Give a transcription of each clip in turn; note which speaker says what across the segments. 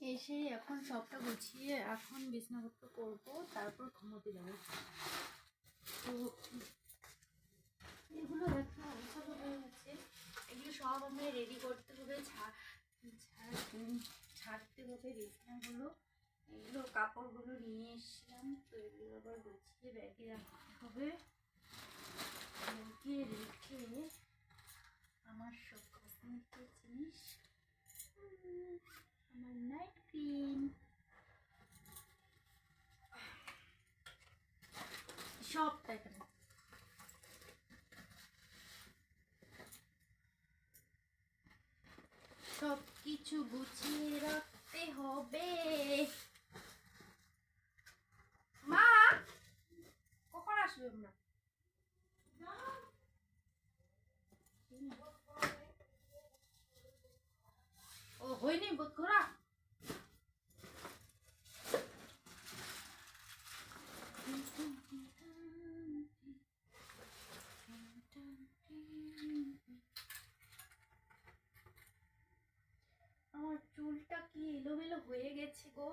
Speaker 1: এসে এখন সবটা গুছিয়ে এখন বিছনাপত্র করব, তারপর ঘুমোতে যাব। তো এগুলো একটা অবস্থা হয়ে গেছে। এগুলো সব আমি রেডি করতে হবে ছাড়তে হবে বিছনাগুলো। এগুলো কাপড়গুলো নিয়ে এসেছিলাম, তো এগুলো আবার গুছিয়ে ব্যাগে রাখতে হবে। ব্যাগে রেখে আমার সব কসমেটিক জিনিস আমার সবটা সব কিছু গুছিয়ে রাখতে হবে। মা, কখন আসবে আমরা ও, হয়নি, বোধ করা আমার চুলটা কি এলোমেলো হয়ে গেছে গো।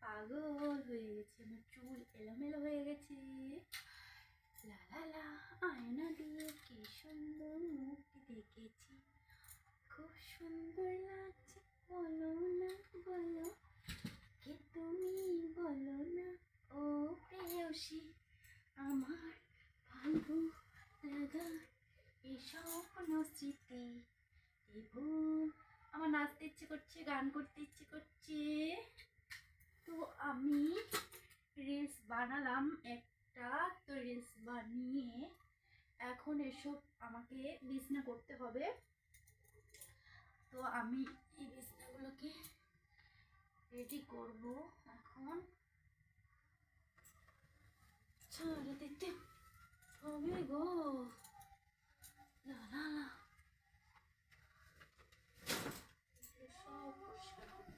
Speaker 1: পাগল হয়ে গেছে, আমার চুল এলোমেলো হয়ে গেছে। লা লা লা, আয়না দিয়ে কি সুন্দর মুখ দেখেছি। খুব সুন্দর লাগছে, বলো না, বলো। কে তুমি বলো না, ও প্রেয়সী, আমার ভালো লাগা। এই স্বপ্ন স্মৃতি আমার নাচতে ইচ্ছে করছে, গান করতে ইচ্ছে করছে। তো আমি রিলস বানালাম একটা। তো রিলস বানিয়ে এখন এসব আমাকে বিছনা করতে হবে। তো আমি এই বিছনাগুলোকে রেডি করব এখন। দিতে হবে গো না না না সব পরিষ্কার করতে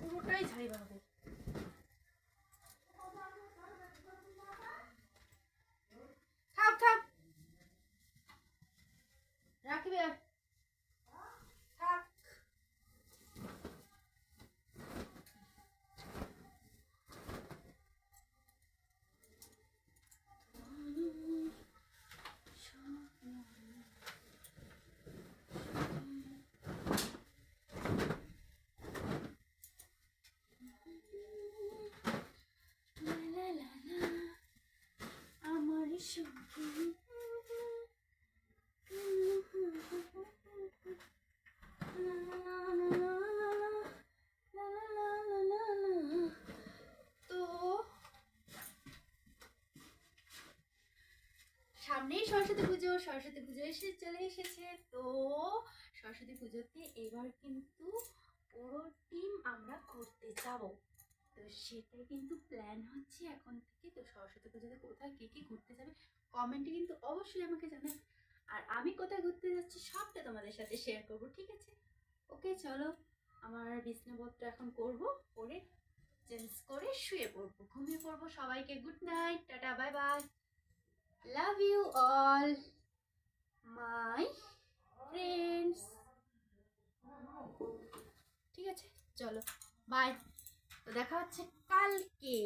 Speaker 1: পুরোটাই ঝাড়িবা হবে থাক থাক লা লা লা লা, আমার সঙ্গে লা লা লা লা লা লা লা, লা লা লা লা লা লা। তো সামনেই সরস্বতী পুজো সরস্বতী পুজো এসে চলে এসেছে। তো সরস্বতী পুজোতে এবার কিন্তু পুরো টিম আমরা ঘুরতে যাব। তো সেটাই কিন্তু প্ল্যান হচ্ছে এখন থেকে। তো সরস্বতী পুজোতে কোথায় কে কে ঘুরতে যাবে কমেন্টে কিন্তু অবশ্যই আমাকে জানাবে। আর আমি কোথায় ঘুরতে যাচ্ছি সবটা তোমাদের সাথে শেয়ার করব, ঠিক আছে? ওকে চলো, আমার বিছনাপত্র এখন করব করে চেঞ্জ করে শুয়ে পড়ব। ঘুমিয়ে পড়ব সবাইকে। Good night tata bye bye love you all, my friends. ঠিক আছে চলো বাই তো দেখা হচ্ছে কালকে